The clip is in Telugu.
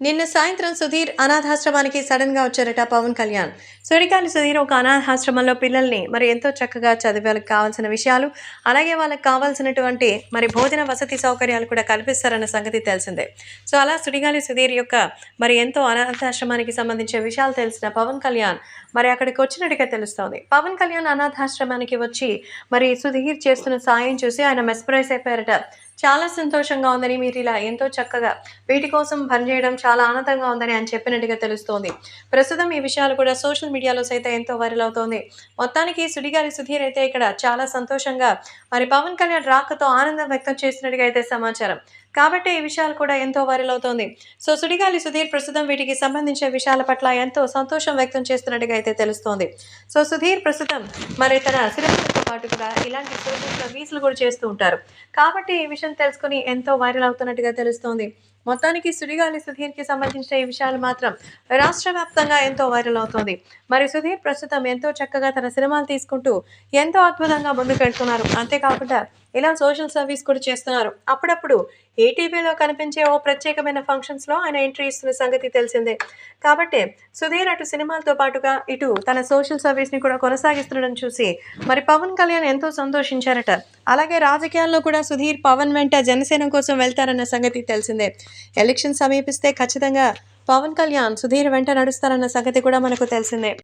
నిన్న సాయంత్రం సుధీర్ అనాథాశ్రమానికి సడన్గా వచ్చారట పవన్ కళ్యాణ్. సుడిగాలి సుధీర్ ఒక అనాథాశ్రమంలో పిల్లల్ని మరి ఎంతో చక్కగా చదివే వాళ్ళకి కావాల్సిన విషయాలు అలాగే వాళ్ళకి కావాల్సినటువంటి మరి భోజన వసతి సౌకర్యాలు కూడా కల్పిస్తారన్న సంగతి తెలిసిందే. సో అలా సుడిగాలి సుధీర్ యొక్క మరి ఎంతో అనాథాశ్రమానికి సంబంధించిన విషయాలు తెలిసిన పవన్ కళ్యాణ్ మరి అక్కడికి వచ్చినట్టుగా తెలుస్తోంది. పవన్ కళ్యాణ్ అనాథాశ్రమానికి వచ్చి మరి సుధీర్ చేస్తున్న సాయం చూసి ఆయన మెస్పరైజ్ అయిపోయారట. చాలా సంతోషంగా ఉందని మీరు ఇలా ఎంతో చక్కగా వీటి కోసం పనిచేయడం చాలా ఆనందంగా ఉందని ఆయన చెప్పినట్టుగా తెలుస్తోంది. ప్రస్తుతం ఈ విషయాలు కూడా సోషల్ మీడియాలో సైతం ఎంతో వైరల్ అవుతోంది. మొత్తానికి సుడిగారి సుధీర్ అయితే ఇక్కడ చాలా సంతోషంగా మరి పవన్ కళ్యాణ్ రాకతో ఆనందం వ్యక్తం చేసినట్టుగా అయితే సమాచారం. కాబట్టి ఈ విషయాలు కూడా ఎంతో వైరల్ అవుతోంది. సో సుడిగాలి సుధీర్ ప్రస్తుతం వీటికి సంబంధించిన విషయాల పట్ల ఎంతో సంతోషం వ్యక్తం చేస్తున్నట్టుగా అయితే తెలుస్తోంది. సో సుధీర్ ప్రస్తుతం మరి తన సినిమాతో పాటు కూడా ఇలాంటి సోషల్ సర్వీసులు కూడా చేస్తూ ఉంటారు. కాబట్టి ఈ విషయం తెలుసుకుని ఎంతో వైరల్ అవుతున్నట్టుగా తెలుస్తోంది. మొత్తానికి సుడిగాలి సుధీర్కి సంబంధించిన ఈ విషయాలు మాత్రం రాష్ట్ర వ్యాప్తంగా ఎంతో వైరల్ అవుతోంది. మరి సుధీర్ ప్రస్తుతం ఎంతో చక్కగా తన సినిమాలు తీసుకుంటూ ఎంతో అద్భుతంగా ముందుకెళ్తున్నారు అంతేకాకుండా ఇలా సోషల్ సర్వీస్ కూడా చేస్తున్నారు. అప్పుడప్పుడు ఏటీవీలో కనిపించే ఓ ప్రత్యేకమైన ఫంక్షన్స్లో ఆయన ఎంట్రీ ఇస్తున్న సంగతి తెలిసిందే. కాబట్టి సుధీర్ అటు సినిమాలతో పాటుగా ఇటు తన సోషల్ సర్వీస్ని కూడా కొనసాగిస్తుండడం చూసి మరి పవన్ కళ్యాణ్ ఎంతో సంతోషించారట. అలాగే రాజకీయాల్లో కూడా సుధీర్ పవన్ వెంట జనసేన కోసం వెళ్తారన్న సంగతి తెలిసిందే. ఎలక్షన్ సమీపిస్తే ఖచ్చితంగా పవన్ కళ్యాణ్ సుధీర్ వెంట నడుస్తారన్న సంగతి కూడా మనకు తెలిసిందే.